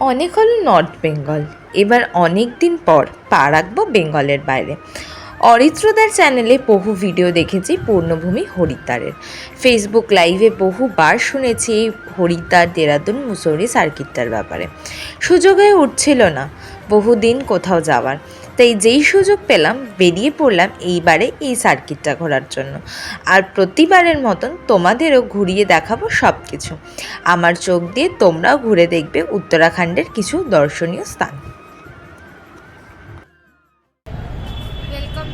অনেক হলো নর্থ বেঙ্গল। এবার অনেক দিন পর পা রাখব বেঙ্গলের বাইরে। অরিত্রদার চ্যানেলে বহু ভিডিও দেখেছি পূর্ণভূমি হরিদ্বারের। ফেসবুক লাইভে বহুবার শুনেছি এই হরিদ্বার, দেরাদুন, মুসৌরি সার্কিটটার ব্যাপারে। সুযোগ হয়ে উঠছিল না বহুদিন কোথাও যাওয়ার। তাই যেই সুযোগ পেলাম, বেরিয়ে পড়লাম এইবারে এই সার্কিটটা ঘোরার জন্য। আর প্রতিবারের মতন তোমাদেরও ঘুরিয়ে দেখাবো সব কিছু আমার চোখ দিয়ে তোমরাও ঘুরে দেখবে উত্তরাখণ্ডের কিছু দর্শনীয় স্থান।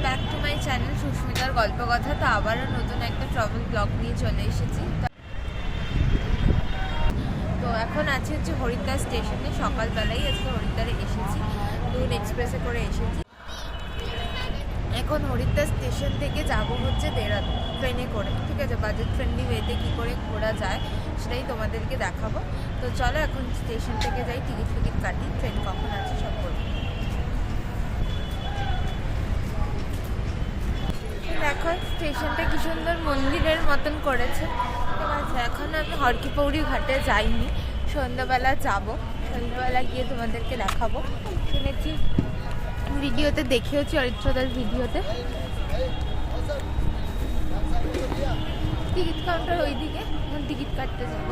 ব্যাক চ্যানেল সুস্মিতার গল্প কথা। তো আবারও নতুন একটা ট্রাভেল ব্লগ নিয়ে চলে এসেছি। তো এখন আছে হচ্ছে হরিদ্বার স্টেশনে। সকালবেলায় আজকে হরিদ্বারে এসেছি। দুন এক্সপ্রেসে করে এসেছি। এখন হরিদ্বার স্টেশন থেকে যাব হচ্ছে দেরাদুন, ট্রেনে করে। ঠিক আছে বাজেট ফ্রেন্ডলি ওয়েতে কী করে ঘোরা যায় সেটাই তোমাদেরকে দেখাবো। তো চলো এখন স্টেশন থেকে যাই, টিকিট ফিকিট কাটি, ট্রেন কখন আছে সব বলব দেখো, স্টেশনটা কি সুন্দর মন্দিরের মতন করেছে। ঠিক আছে, এখন আমি হরকিপৌরি ঘাটে যাইনি, সন্ধ্যাবেলা যাব। সন্ধ্যাবেলা গিয়ে তোমাদেরকে দেখাবো। শুনেছি ভিডিওতে, দেখেওছি অরিত্রদার ভিডিওতে। টিকিট কাউন্টার ওইদিকে, এখন টিকিট কাটতে যাব।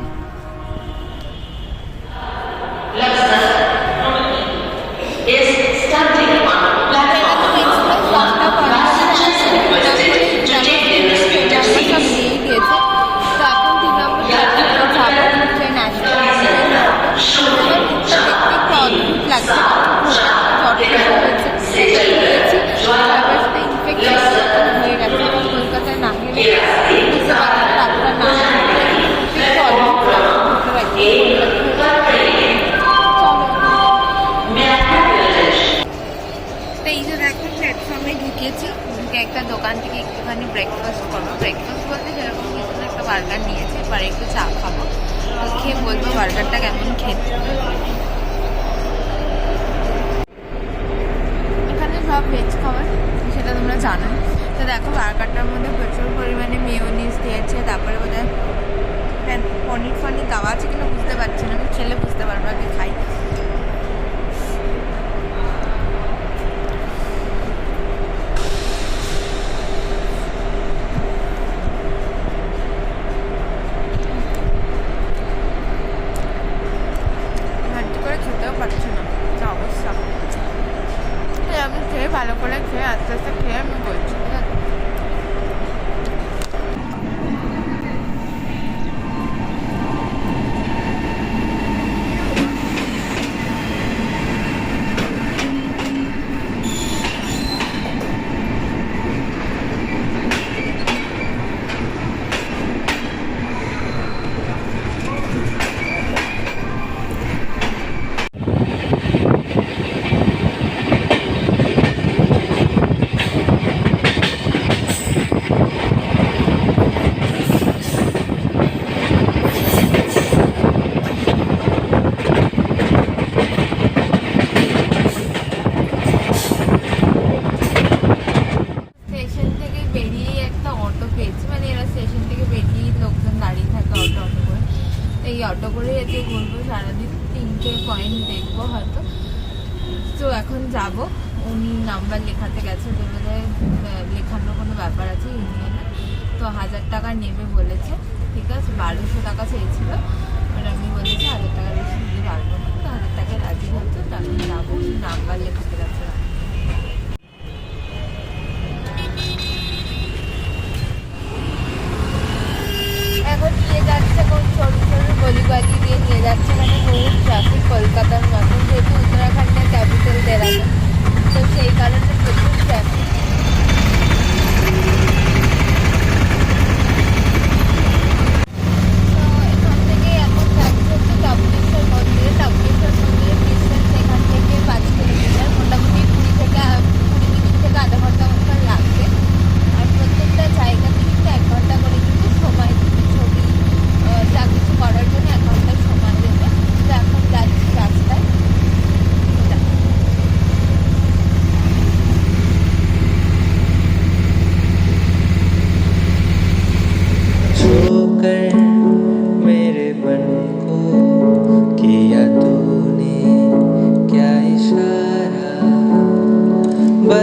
বার্গার নিয়েছে, এবার একটু চা খাব। খেয়ে বলব বার্গারটা কেমন খেতে। এখানে সব ভেজ খাবার, সেটা তোমরা জানো। তো দেখো, বার্গারটার মধ্যে প্রচুর পরিমাণে মেয়নিজ দিয়েছে, তারপরে বোধহয় হয় পনির ফনির দেওয়া আছে কিনা বুঝতে পারছি ভালো করে খেয়ে আস্তে আস্তে খেয়ে আমি বলছি ঠিক আছে স্টেশন থেকে বেরিয়ে একটা অটো পেয়েছি মানে এরা স্টেশন থেকে বেরিয়ে লোকজন দাঁড়িয়ে থাকে অটো অটো করে এই অটো করে এতে ঘুরবো সারাদিন তিনটে পয়েন্ট দেখব হয়তো। তো এখন যাব। উনি নাম্বার লেখাতে গেছে তো হয় লেখানোর কোনো ব্যাপার আছে ইউনিয়নে। তো হাজার টাকা নেবে বলেছে, ঠিক আছে? বারোশো টাকা চেয়েছিল। আর আমি বলেছি, হাজার টাকা বেশি দিতে পারব না। তো হাজার টাকায় রাজি হতো তো আমি যাব নাম্বার লেখাতে গেছে।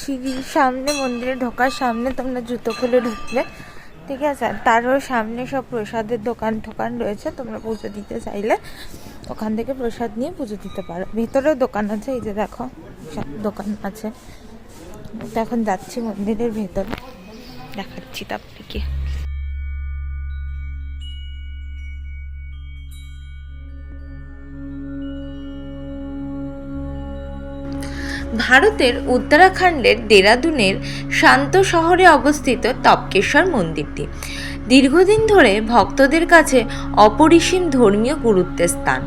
সিঁড়ির সামনে, মন্দিরে ঢোকার সামনে তোমরা জুতো খুলে ঢুকলে। ঠিক আছে? তারও সামনে সব প্রসাদের দোকান টোকান রয়েছে, তোমরা পুজো দিতে চাইলে ওখান থেকে প্রসাদ নিয়ে পুজো দিতে পারো। ভেতরেও দোকান আছে, এই যে দেখো, সব দোকান আছে। এখন যাচ্ছি মন্দিরের ভেতরে। দেখাচ্ছি তারপরে কি ভারতের উত্তরাখণ্ডের দেরাদুনের শান্ত শহরে অবস্থিত তপকেশ্বর মন্দিরটি। দীর্ঘদিন ধরে ভক্তদের কাছে অপরিসীম ধর্মীয় গুরুত্বের স্থান।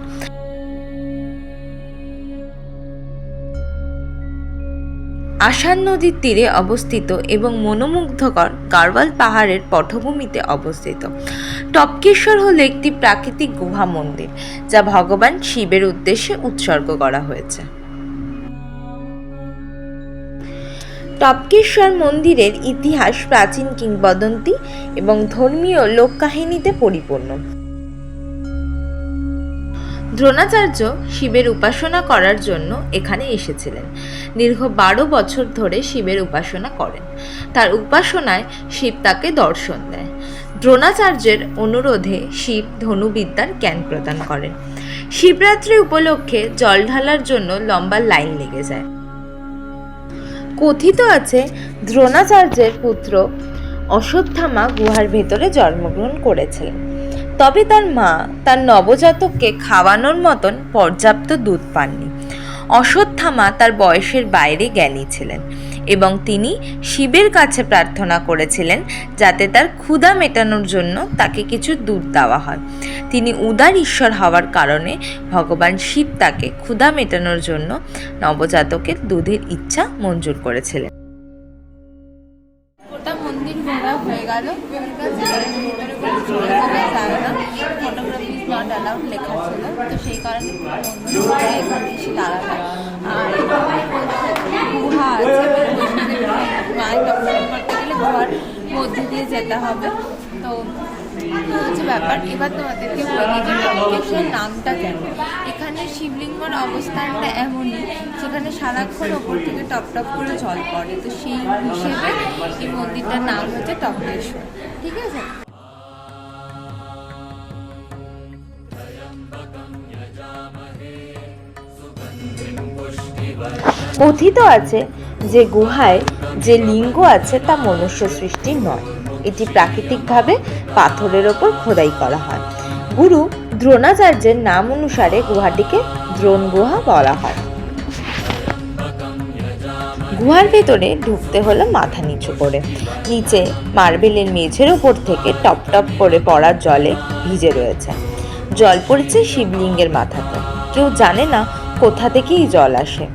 আসান নদীর তীরে অবস্থিত এবং মনোমুগ্ধকর গারওয়াল পাহাড়ের পটভূমিতে অবস্থিত। টপকেশ্বর হল একটি প্রাকৃতিক গুহা মন্দির, যা ভগবান শিবের উদ্দেশ্যে উৎসর্গ করা হয়েছে। টপকেশ্বর মন্দিরের ইতিহাস প্রাচীন কিংবদন্তি এবং ধর্মীয় লোককাহিনীতে পরিপূর্ণ। দ্রোণাচার্য শিবের উপাসনা করার জন্য এখানে এসেছিলেন। দীর্ঘ বারো বছর ধরে শিবের উপাসনা করেন। তার উপাসনায় শিব তাকে দর্শন দেয়। দ্রোণাচার্যের অনুরোধে শিব ধনুবিদ্যার জ্ঞান প্রদান করেন। শিবরাত্রি উপলক্ষে জল ঢালার জন্য লম্বা লাইন লেগে যায়। কথিত আছে, দ্রোণাচার্যের পুত্র অশ্বত্থামা গুহার ভেতরে জন্মগ্রহণ করেছিলেন। তবে তার মা তার নবজাতককে খাওয়ানোর মতন পর্যাপ্ত দুধ পাননি। অশ্বত্থামা তার বয়সের বাইরে জ্ঞানী ছিলেন। এবং তিনি শিবের কাছে প্রার্থনা করেছিলেন যাতে তার ক্ষুধা মেটানোর জন্য তাকে কিছু দুধ দেওয়া হয়। তিনি উদার ঈশ্বর হওয়ার কারণে ভগবান শিব তাকে ক্ষুধা মেটানোর জন্য নবজাতকের দুধের ইচ্ছা মঞ্জুর করেছিলেন। ঘোরা হয়ে গেল ফটোগ্রাফি ইজ নট অ্যালাউড লেখা ছিল। তো সেই কারণে এখানে এসে দাঁড়াবে আর গুহা আছে মায়ের করতে গেলে গুহার মধ্যে দিয়ে যেতে হবে। তো হচ্ছে ব্যাপার, এবার নামটা কেন? এখানে শিবলিঙ্গর অবস্থানটা এমনই সারাক্ষণ ওপর থেকে টপ টপ করে জল পড়ে। তো সেই হিসেবে এই মন্দিরটার নাম হচ্ছে টপকেশ্বর ঠিক আছে? কথিত আছে যে গুহায় যে লিঙ্গ আছে তা মনুষ্য সৃষ্টি নয়। এটি প্রাকৃতিকভাবে পাথরের ওপর খোদাই করা হয়। গুরু দ্রোণাচার্যের নাম অনুসারে গুহাটিকে দ্রোণ গুহা বলা হয়। গুহার ভেতরে ঢুকতে হলো মাথা নিচু করে। নিচে মার্বেলের মেঝের ওপর থেকে টপ টপ করে পড়া জলে ভিজে রয়েছে। জল পড়েছে শিবলিঙ্গের মাথাতে। কেউ জানে না কোথা থেকেই জল আসে।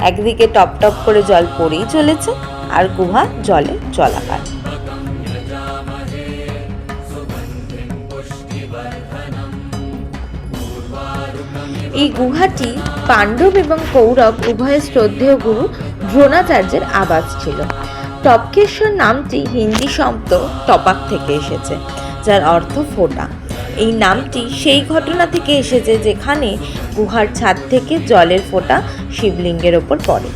একদিকে টপ টপ করে জল পড়েই চলেছে, আর গুহা জলে জলাকার। এই গুহাটি পাণ্ডব এবং কৌরব উভয়ের শ্রদ্ধেয় গুরু দ্রোণাচার্যের আবাস ছিল। টপকেশ্বর নামটি হিন্দি শব্দ টপাক থেকে এসেছে, যার অর্থ ফোটা। এই নামটি সেই ঘটনা থেকে এসেছে যেখানে গুহার ছাদ থেকে জলের ফোঁটা শিবলিঙ্গের ওপর পড়ে।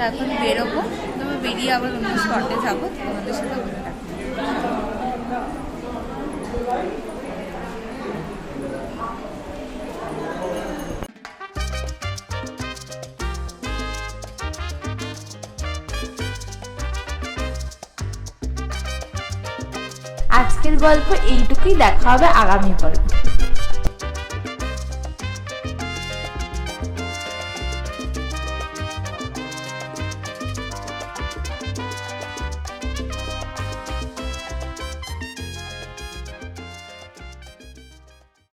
তো এখন বেরোবো, তবে বেরিয়ে আবার অন্য স্পটে যাব, তোমাদের সাথে। আজকের গল্প এইটুকুই, দেখা হবে আগামী পর্বে